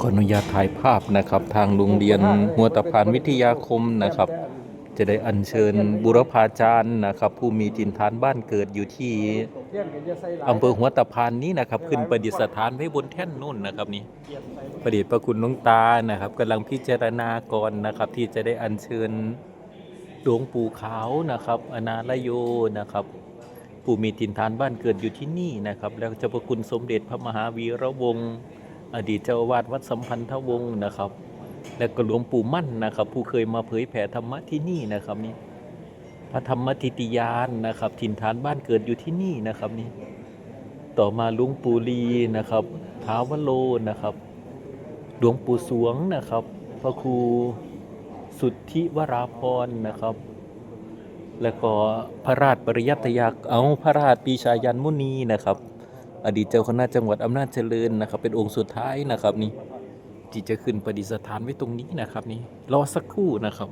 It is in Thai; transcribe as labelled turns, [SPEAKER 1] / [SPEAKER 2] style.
[SPEAKER 1] ขออนุญาตถ่ายภาพนะครับ ทางโรงเรียนหัวตะพานวิทยาคมนะครับ จะได้อัญเชิญบุรพาจารย์นะครับ ผู้มีถิ่นฐานบ้านเกิดอยู่ที่อำเภอหัวตะพานนี้นะครับ ขึ้นประดิษฐานไว้บนแท่นนู่นนะครับนี่ประดิษฐ์ประคุณหลวงตานะครับกำลังพิจารณาก่อนะครับ ที่จะได้อัญเชิญหลวงปู่ขาวนะครับ อนาลโยนะครับผู้มีถิ่นฐานบ้านเกิดอยู่ที่นี่นะครับ แล้วเจ้าพระคุณสมเด็จพระมหาวีระวงศ์ อดีตเจ้าอาวาสวัดสัมพันธวงศ์นะครับ และก็หลวงปู่มั่นนะครับ ผู้เคยมาเผยแผ่ธรรมะที่นี่นะครับนี่พระธรรมทิติยานนะครับ ถิ่นฐานบ้านเกิดอยู่ที่นี่นะครับนี่ต่อมาหลวงปู่ลีนะครับท้าวโลนะครับหลวงปู่สวงนะครับ พระครูสุทธิวราพรนะครับ แล้วก็พระราชปริยัตยาเอาพระราชปีชายันมุนีนะครับ อดีตเจ้าคณะจังหวัดอำนาจเจริญนะครับ เป็นองค์สุดท้ายนะครับนี่ที่จะขึ้นประดิษฐานไว้ตรงนี้นะครับนี่รอสักครู่นะครับ